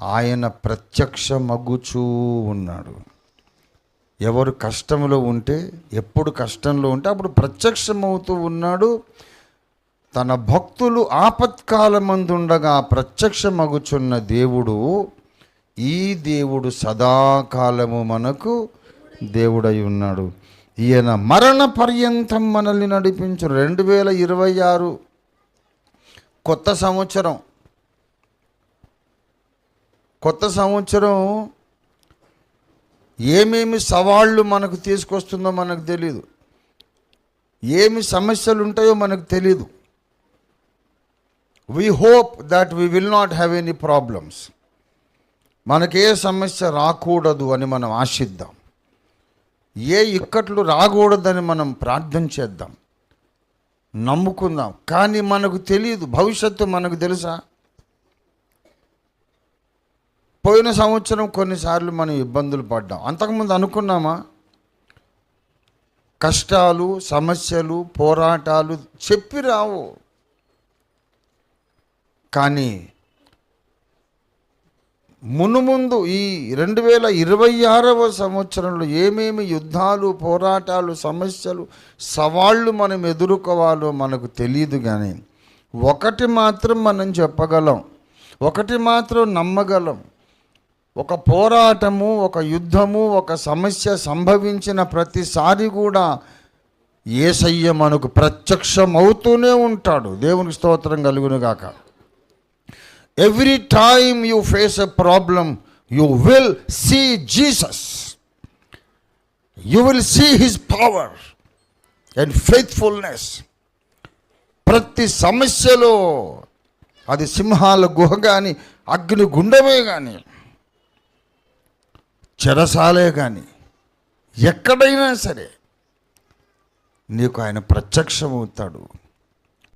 ఆయన ప్రత్యక్షమగుచూ ఉన్నాడు. ఎవరు కష్టంలో ఉంటే ఎప్పుడు కష్టంలో ఉంటే అప్పుడు ప్రత్యక్షమవుతూ ఉన్నాడు. తన భక్తులు ఆపత్కాలమందుండగా ప్రత్యక్షమగుచున్న దేవుడు ఈ దేవుడు సదాకాలము మనకు దేవుడై ఉన్నాడు. ఈయన మరణ పర్యంతం మనల్ని నడిపించు. రెండు వేల ఇరవై ఆరు కొత్త సంవత్సరం. కొత్త సంవత్సరం ఏమేమి సవాళ్ళు మనకు తీసుకొస్తుందో మనకు తెలియదు ఏమి సమస్యలు ఉంటాయో మనకు తెలియదు we hope that we will not have any problems మనకే సమస్య రాకూడదు అని మనం ఆశిద్దాం. ఏ ఇక్కట్లు రాకూడదని మనం ప్రార్థన చేద్దాం. నమ్ముకుందాం. కానీ మనకు తెలియదు భవిష్యత్తు మనకు తెలుసా? పోయిన సంవత్సరం కొన్నిసార్లు మనం ఇబ్బందులు పడ్డాం. అంతకుముందు అనుకున్నామా? కష్టాలు సమస్యలు పోరాటాలు చెప్పి రావు. కానీ మునుముందు ఈ రెండు వేల ఇరవై ఆరవ సంవత్సరంలో ఏమేమి యుద్ధాలు పోరాటాలు సమస్యలు సవాళ్ళు మనం ఎదుర్కోవాలో మనకు తెలియదు కానీ ఒకటి మాత్రం మనం చెప్పగలం. ఒకటి మాత్రం నమ్మగలం. ఒక పోరాటము ఒక యుద్ధము ఒక సమస్య సంభవించిన ప్రతిసారి కూడా ఏసయ్య మనకు ప్రత్యక్షం అవుతూనే ఉంటాడు. దేవునికి స్తోత్రం కలుగునుగాక. Every time you face a problem you will see Jesus you will see his power and faithfulness ప్రతి సమస్యలో అది సింహాల గుహ కానీ అగ్ని గుండమే కానీ చెరసాలే కానీ ఎక్కడైనా సరే నీకు ఆయన ప్రత్యక్షమవుతాడు.